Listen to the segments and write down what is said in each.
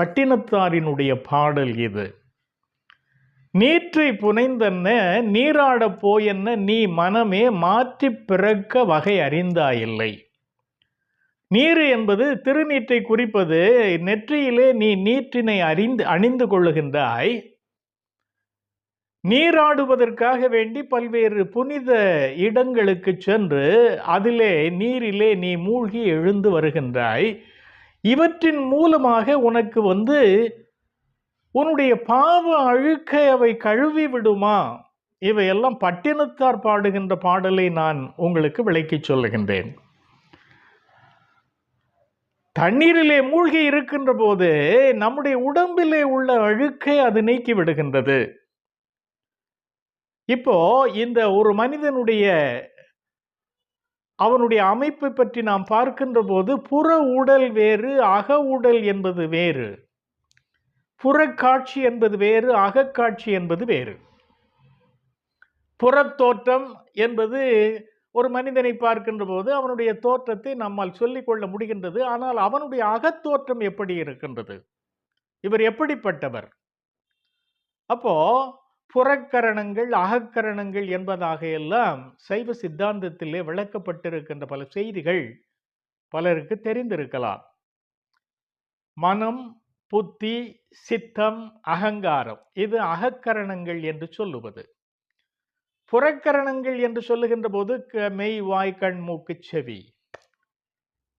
பட்டினத்தாரினுடைய பாடல் இது. நீற்றை புனைந்தன்ன நீராடப் போயென்ன நீ மனமே மாற்றி பிறக்க வகை அறிந்தாயில்லை. நீர் என்பது திருநீற்றை குறிப்பது நெற்றியிலே நீ நீற்றினை அறிந்து அணிந்து கொள்ளுகின்றாய். நீராடுவதற்காக வேண்டி பல்வேறு புனித இடங்களுக்கு சென்று அதிலே நீரிலே நீ மூழ்கி எழுந்து வருகின்றாய். இவற்றின் மூலமாக உனக்கு வந்து உன்னுடைய பாவ அழுக்கை அவை கழுவி விடுமா? இவையெல்லாம் பட்டினத்தார் பாடுகின்ற பாடலை நான் உங்களுக்கு விளக்கிச் சொல்லுகின்றேன். தண்ணீரிலே மூழ்கி இருக்கின்ற போது நம்முடைய உடம்பிலே உள்ள அழுக்கை அது நீக்கி விடுகின்றது. இப்போ இந்த ஒரு மனிதனுடைய அவனுடைய அமைப்பை பற்றி நாம் பார்க்கின்ற போது புற உடல் வேறு அக உடல் என்பது வேறு. புறக்காட்சி என்பது வேறு அகக்காட்சி என்பது வேறு. புறத்தோற்றம் என்பது ஒரு மனிதனை பார்க்கின்ற போது அவனுடைய தோற்றத்தை நம்மால் சொல்லிக்கொள்ள முடிகின்றது. ஆனால் அவனுடைய அகத்தோற்றம் எப்படி இருக்கின்றது? இவர் எப்படிப்பட்டவர்? அப்போ புறக்கரணங்கள் அகக்கரணங்கள் என்பதாக எல்லாம் சைவ சித்தாந்தத்திலே விளக்கப்பட்டிருக்கின்ற பல செய்திகள் பலருக்கு தெரிந்திருக்கலாம். மனம் புத்தி சித்தம் அகங்காரம் இது அகக்கரணங்கள் என்று சொல்லுவது. புறக்கரணங்கள் என்று சொல்லுகின்ற போது க- மெய் வாய் கண் மூக்கு செவி.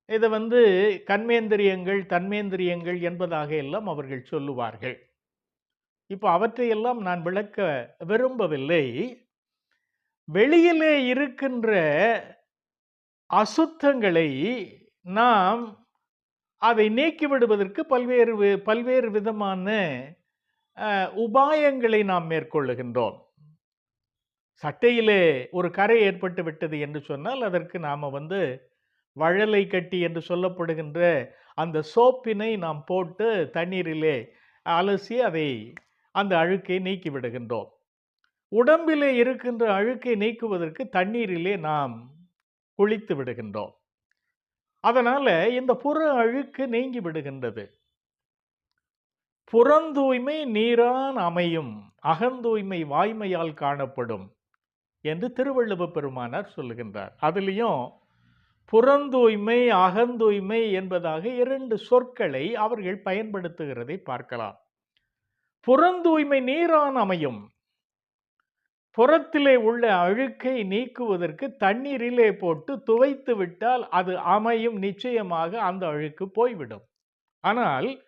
இது வந்து கண்மேந்திரியங்கள் தன்மேந்திரியங்கள் என்பதாக எல்லாம் அவர்கள் சொல்லுவார்கள். இப்போ அவற்றையெல்லாம் நான் விளக்க விரும்பவில்லை. வெளியிலே இருக்கின்ற அசுத்தங்களை நாம் அதை நீக்கிவிடுவதற்கு பல்வேறு பல்வேறு விதமான உபாயங்களை நாம் மேற்கொள்ளுகின்றோம். சட்டையிலே ஒரு கரை ஏற்பட்டு விட்டது என்று சொன்னால் அதற்கு நாம் வந்து வழலை கட்டி என்று சொல்லப்படுகின்ற அந்த சோப்பினை நாம் போட்டு தண்ணீரிலே அலசி அதை அந்த அழுக்கை நீக்கி விடுகின்றோம். உடம்பிலே இருக்கின்ற அழுக்கை நீக்குவதற்கு தண்ணீரிலே நாம் குளித்து விடுகின்றோம். அதனால் இந்த புற அழுக்கு நீங்கி விடுகின்றது. புறந்தூய்மை நீரான் அமையும் அகந்தூய்மை வாய்மையால் காணப்படும் என்று திருவள்ளுவ பெருமானார் சொல்லுகின்றார். அதுலேயும் புறந்தூய்மை அகந்தூய்மை என்பதாக இரண்டு சொற்களை அவர்கள் பயன்படுத்துகிறதை பார்க்கலாம். புறந்தூய்மை நீரான் அமையும். புறத்திலே உள்ள அழுக்கை நீக்குவதற்கு தண்ணீரிலே போட்டு துவைத்து விட்டால் அது அமையும் நிச்சயமாக அந்த அழுக்கு போய்விடும். ஆனால்